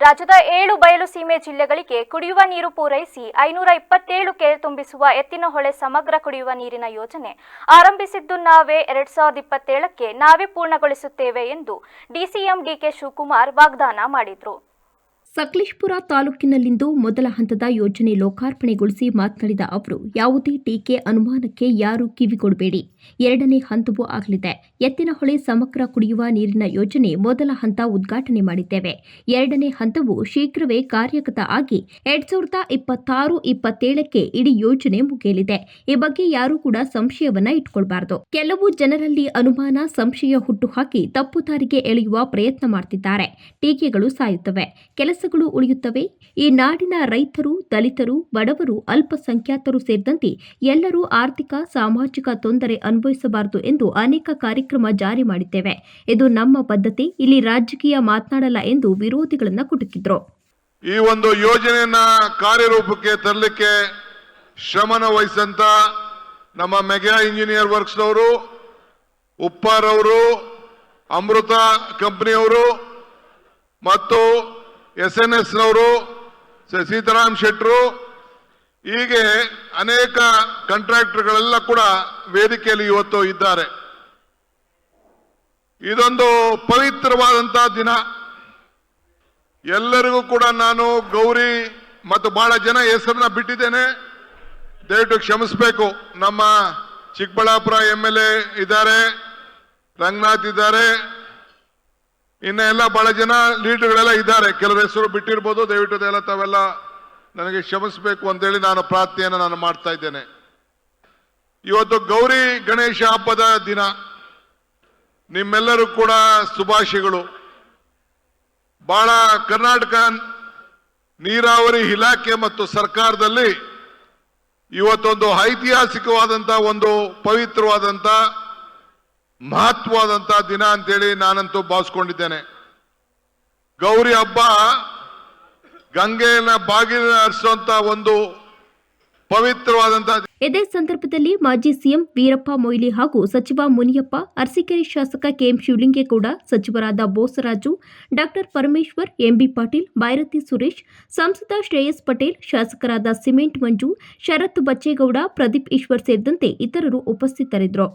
ರಾಜ್ಯದ ಏಳು ಬಯಲು ಸೀಮೆ ಜಿಲ್ಲೆಗಳಿಗೆ ಕುಡಿಯುವ ನೀರು ಪೂರೈಸಿ ಐನೂರ ಇಪ್ಪತ್ತೇಳು ಕೆರೆ ತುಂಬಿಸುವ ಎತ್ತಿನಹೊಳೆ ಸಮಗ್ರ ಕುಡಿಯುವ ನೀರಿನ ಯೋಜನೆ ಆರಂಭಿಸಿದ್ದು ನಾವೇ ಎರಡ್ ಸಾವಿರದ ಇಪ್ಪತ್ತೇಳಕ್ಕೆ ನಾವೇ ಪೂರ್ಣಗೊಳಿಸುತ್ತೇವೆ ಎಂದು ಡಿಸಿಎಂ ಡಿಕೆ ಶಿವಕುಮಾರ್ ವಾಗ್ದಾನ ಮಾಡಿದ್ರು. ಸಕಲೇಶ್ಪುರ ತಾಲೂಕಿನಲ್ಲಿಂದು ಮೊದಲ ಹಂತದ ಯೋಜನೆ ಲೋಕಾರ್ಪಣೆಗೊಳಿಸಿ ಮಾತನಾಡಿದ ಅವರು, ಯಾವುದೇ ಟೀಕೆ ಅನುಮಾನಕ್ಕೆ ಯಾರೂ ಕಿವಿಗೊಡಬೇಡಿ. ಎರಡನೇ ಹಂತವೂ ಆಗಲಿದೆ. ಎತ್ತಿನಹೊಳೆ ಸಮಗ್ರ ಕುಡಿಯುವ ನೀರಿನ ಯೋಜನೆ ಮೊದಲ ಹಂತ ಉದ್ಘಾಟನೆ ಮಾಡಿದ್ದೇವೆ. ಎರಡನೇ ಹಂತವು ಶೀಘ್ರವೇ ಕಾರ್ಯಗತ ಆಗಿ ಎರಡ್ ಸಾವಿರದ ಇಪ್ಪತ್ತಾರು ಇಪ್ಪತ್ತೇಳಕ್ಕೆ ಇಡೀ ಯೋಜನೆ ಮುಗಿಯಲಿದೆ. ಈ ಬಗ್ಗೆ ಯಾರೂ ಕೂಡ ಸಂಶಯವನ್ನ ಇಟ್ಕೊಳ್ಬಾರದು. ಕೆಲವು ಜನರಲ್ಲಿ ಅನುಮಾನ, ಸಂಶಯ ಹುಟ್ಟುಹಾಕಿ ತಪ್ಪು ದಾರಿಗೆ ಎಳೆಯುವ ಪ್ರಯತ್ನ ಮಾಡ್ತಿದ್ದಾರೆ. ಟೀಕೆಗಳು ಸಾಯುತ್ತವೆ. ಕೆಲಸಗಳು ಉಳಿಯುತ್ತವೆ. ಈ ನಾಡಿನ ರೈತರು, ದಲಿತರು, ಬಡವರು, ಅಲ್ಪಸಂಖ್ಯಾತರು ಸೇರಿದಂತೆ ಎಲ್ಲರೂ ಆರ್ಥಿಕ, ಸಾಮಾಜಿಕ ತೊಂದರೆ ಅನುಭವಿಸಬಾರದು ಎಂದು ಅನೇಕ ಕಾರ್ಯಕ್ರಮ ಜಾರಿ ಮಾಡಿದ್ದೇವೆ. ಇದು ನಮ್ಮ ಬದ್ಧತೆ, ಇಲ್ಲಿ ರಾಜಕೀಯ ಮಾತನಾಡಲ್ಲ ಎಂದು ವಿರೋಧಿಗಳನ್ನು ಕುಟುಕಿದ್ರು. ಈ ಒಂದು ಯೋಜನೆಯನ್ನ ಕಾರ್ಯರೂಪಕ್ಕೆ ತರಲಿಕ್ಕೆ ಶ್ರಮನ ವಹಿಸಂತ ನಮ್ಮ ಮೆಗಾ ಇಂಜಿನಿಯರ್ ವರ್ಕ್ಸ್ ಅವರು ಉಪ್ಪಾರ್ ಅವರು ಅಮೃತ ಕಂಪನಿಯವರು ಮತ್ತು ಎಸ್ ಎನ್ ಎಸ್ ನವರು ಸೀತಾರಾಮ್ ಶೆಟ್ಟರು, ಹೀಗೆ ಅನೇಕ ಕಾಂಟ್ರಾಕ್ಟರ್ಗಳೆಲ್ಲ ಕೂಡ ವೇದಿಕೆಯಲ್ಲಿ ಇವತ್ತು ಇದ್ದಾರೆ. ಇದೊಂದು ಪವಿತ್ರವಾದಂತಹ ದಿನ. ಎಲ್ಲರಿಗೂ ಕೂಡ ನಾನು ಗೌರಿ ಮತ್ತು ಬಹಳ ಜನ ಹೆಸರನ್ನ ಬಿಟ್ಟಿದ್ದೇನೆ. ದಯವಿಟ್ಟು ಕ್ಷಮಿಸಬೇಕು. ನಮ್ಮ ಚಿಕ್ಕಬಳ್ಳಾಪುರ ಎಂ ಎಲ್ ಎ ಇದ್ದಾರೆ, ರಂಗನಾಥ್ ಇದ್ದಾರೆ ಇನ್ನ ಎಲ್ಲ ಬಹಳ ಜನ ಲೀಡರ್ಗಳೆಲ್ಲ ಇದ್ದಾರೆ. ಕೆಲವು ಹೆಸರು ಬಿಟ್ಟಿರ್ಬೋದು, ದಯವಿಟ್ಟು ಎಲ್ಲ ತಾವೆಲ್ಲ ನನಗೆ ಕ್ಷಮಿಸಬೇಕು ಅಂತೇಳಿ ನಾನು ಪ್ರಾರ್ಥನೆಯನ್ನು ನಾನು ಮಾಡ್ತಾ ಇದ್ದೇನೆ. ಇವತ್ತು ಗೌರಿ ಗಣೇಶ ಹಬ್ಬದ ದಿನ. ನಿಮ್ಮೆಲ್ಲರೂ ಕೂಡ ಶುಭಾಶಯಗಳು. ಬಹಳ ಕರ್ನಾಟಕ ನೀರಾವರಿ ಇಲಾಖೆ ಮತ್ತು ಸರ್ಕಾರದಲ್ಲಿ ಇವತ್ತೊಂದು ಐತಿಹಾಸಿಕವಾದಂಥ ಒಂದು ಪವಿತ್ರವಾದಂತ ಮಹತ್ವವಾದಂತ ದಿನ ಅಂತೇಳಿ ನಾನಂತೂ ಭಾವಿಸ್ಕೊಂಡಿದ್ದೇನೆ. ಗೌರಿ ಹಬ್ಬ ಗಂಗೆಯನ್ನ ಬಾಗಿಲ ಹರಿಸುವಂತ ಒಂದು ಪವಿತ್ರವಾದಂತ ಇದೇ ಸಂದರ್ಭದಲ್ಲಿ ಮಾಜಿ ಸಿಎಂ ವೀರಪ್ಪ ಮೊಯ್ಲಿ ಹಾಗೂ ಸಚಿವ ಮುನಿಯಪ್ಪ, ಅರಸೀಕೆರೆ ಶಾಸಕ ಕೆಎಂ ಶಿವಲಿಂಗೇಗೌಡ, ಸಚಿವರಾದ ಬೋಸರಾಜು, ಡಾಕ್ಟರ್ ಪರಮೇಶ್ವರ್, ಎಂಬಿ ಪಾಟೀಲ್ ಬೈರತಿ ಸುರೇಶ್, ಸಂಸದ ಶ್ರೇಯಸ್ ಪಟೇಲ್, ಶಾಸಕರಾದ ಸಿಮೆಂಟ್ ಮಂಜು, ಶರತ್ ಬಚ್ಚೇಗೌಡ, ಪ್ರದೀಪ್ ಈಶ್ವರ್ ಸೇರಿದಂತೆ ಇತರರು ಉಪಸ್ಥಿತರಿದ್ದರು.